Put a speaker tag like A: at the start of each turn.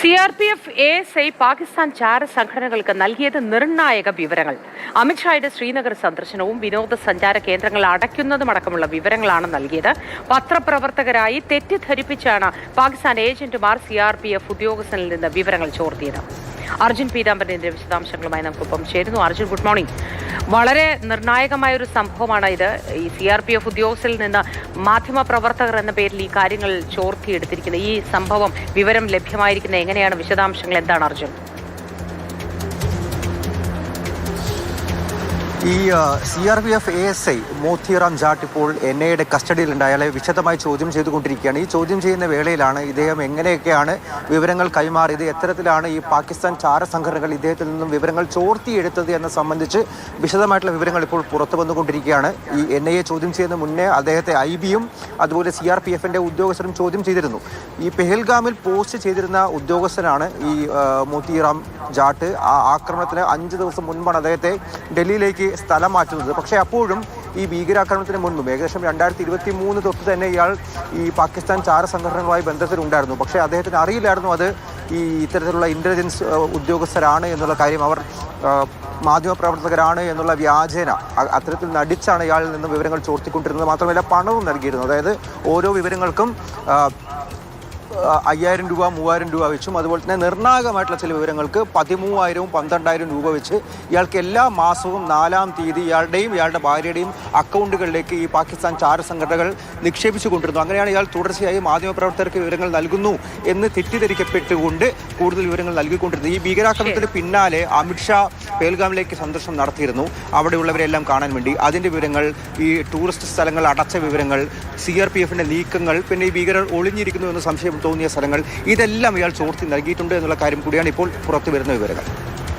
A: C R P F A S I Pakistan ചാര സംഘടനകൾക്ക് നൽകിയത് നിർണായക വിവരങ്ങൾ. അമിത്ഷായുടെ ശ്രീനഗർ സന്ദർശനവും വിനോദസഞ്ചാര കേന്ദ്രങ്ങൾ അടയ്ക്കുന്നതുമടക്കമുള്ള വിവരങ്ങളാണ് നൽകിയത്. പത്രപ്രവർത്തകരായി തെറ്റിദ്ധരിപ്പിച്ചാണ് പാകിസ്ഥാൻ ഏജന്റുമാർ സി ആർ പി എഫ് ഉദ്യോഗസ്ഥനിൽ നിന്ന് വിവരങ്ങൾ ചോർത്തിയത്. അർജുൻ പീതാംബരന്റെ വിശദാംശങ്ങളുമായി നമുക്കൊപ്പം ചേരുന്നു. അർജുൻ ഗുഡ് മോർണിംഗ് വളരെ നിർണായകമായ ഒരു സംഭവമാണ് ഇത്. ഈ സി ആർ പി എഫ് ഉദ്യോഗസ്ഥരിൽ നിന്ന് മാധ്യമ പ്രവർത്തകർ എന്ന പേരിൽ ഈ കാര്യങ്ങൾ ചോർത്തിയെടുത്തിരിക്കുന്നത്. ഈ സംഭവം വിവരം ലഭ്യമായിരിക്കുന്ന എങ്ങനെയാണ് വിശദാംശങ്ങൾ? എന്താണ് അർജുൻ?
B: ഈ C R P F A S I Motiram Jat ഇപ്പോൾ എൻ ഐയുടെ കസ്റ്റഡിയിലുണ്ട്. അയാളെ വിശദമായി ചോദ്യം ചെയ്തുകൊണ്ടിരിക്കുകയാണ്. ഈ ചോദ്യം ചെയ്യുന്ന വേളയിലാണ് ഇദ്ദേഹം എങ്ങനെയൊക്കെയാണ് വിവരങ്ങൾ കൈമാറിയത്? എത്തരത്തിലാണ് ഈ പാകിസ്ഥാൻ ചാര സംഘടനകൾ ഇദ്ദേഹത്തിൽ നിന്നും വിവരങ്ങൾ ചോർത്തിയെടുത്തത് എന്ന സംബന്ധിച്ച് വിശദമായിട്ടുള്ള വിവരങ്ങൾ ഇപ്പോൾ പുറത്തു വന്നുകൊണ്ടിരിക്കുകയാണ്. ഈ എൻ ഐ എ ചോദ്യം ചെയ്യുന്ന മുന്നേ അദ്ദേഹത്തെ ഐ ബിയും അതുപോലെ സി ആർ പി എഫിന്റെ ഉദ്യോഗസ്ഥരും ചോദ്യം ചെയ്തിരുന്നു. ഈ പെഹൽഗാമിൽ പോസ്റ്റ് ചെയ്തിരുന്ന ഉദ്യോഗസ്ഥനാണ് ഈ മോത്തിറാം ജാട്ട്. ആ ആക്രമണത്തിന് അഞ്ച് ദിവസം മുൻപാണ് അദ്ദേഹത്തെ ഡൽഹിയിലേക്ക് സ്ഥലം മാറ്റുന്നത് പക്ഷേ അപ്പോഴും ഈ ഭീകരാക്രമണത്തിന് മുൻപും ഏകദേശം രണ്ടായിരത്തി ഇരുപത്തി മൂന്ന് തൊട്ട് തന്നെ ഇയാൾ ഈ പാകിസ്ഥാൻ ചാര സംഘടനകളുമായി ബന്ധത്തിലുണ്ടായിരുന്നു. പക്ഷേ അദ്ദേഹത്തിന് അറിയില്ലായിരുന്നു അത് ഈ ഇത്തരത്തിലുള്ള ഇന്റലിജൻസ് ആ, ഉദ്യോഗസ്ഥരാണ് എന്നുള്ള കാര്യം. അവർ മാധ്യമപ്രവർത്തകരാണ് എന്നുള്ള വ്യാജേന. അത്തരത്തിൽ നടിച്ചാണ് ഇയാളിൽ നിന്ന് വിവരങ്ങൾ ചോർത്തിക്കൊണ്ടിരുന്നത്. മാത്രമല്ല പണവും നൽകിയിരുന്നു. അതായത് ഓരോ വിവരങ്ങൾക്കും അയ്യായിരം രൂപ മൂവായിരം രൂപ വെച്ചും അതുപോലെ തന്നെ നിർണായകമായിട്ടുള്ള ചില വിവരങ്ങൾക്ക് പതിമൂവായിരവും പന്ത്രണ്ടായിരം രൂപ വെച്ച് ഇയാൾക്ക് എല്ലാ മാസവും നാലാം തീയതി ഇയാളുടെയും ഇയാളുടെ ഭാര്യയുടെയും അക്കൗണ്ടുകളിലേക്ക് ഈ പാകിസ്ഥാൻ ചാര സംഘടനകൾ നിക്ഷേപിച്ചു കൊണ്ടിരുന്നു അങ്ങനെയാണ് ഇയാൾ തുടർച്ചയായി മാധ്യമപ്രവർത്തകർക്ക് വിവരങ്ങൾ നൽകുന്നു എന്ന് തെറ്റിദ്ധരിക്കപ്പെട്ടുകൊണ്ട് കൂടുതൽ വിവരങ്ങൾ നൽകിക്കൊണ്ടിരുന്നത്. ഈ ഭീകരാക്രമണത്തിന് പിന്നാലെ അമിത്ഷാ പേൽഗാമിലേക്ക് സന്ദർശനം നടത്തിയിരുന്നു. അവിടെയുള്ളവരെല്ലാം കാണാൻ വേണ്ടി. അതിന്റെ വിവരങ്ങൾ ഈ ടൂറിസ്റ്റ് സ്ഥലങ്ങൾ അടച്ച വിവരങ്ങൾ സി ആർ പി എഫിന്റെ നീക്കങ്ങൾ പിന്നെ ഈ ഭീകരർ ഒളിഞ്ഞിരിക്കുന്നു എന്ന് സംശയം തോന്നിയ സ്ഥലങ്ങൾ ഇതെല്ലാം ഇയാൾ ചോർത്തി നൽകിയിട്ടുണ്ട് എന്നുള്ള കാര്യം കൂടിയാണ് ഇപ്പോൾ പുറത്തു വരുന്ന വിവരങ്ങൾ.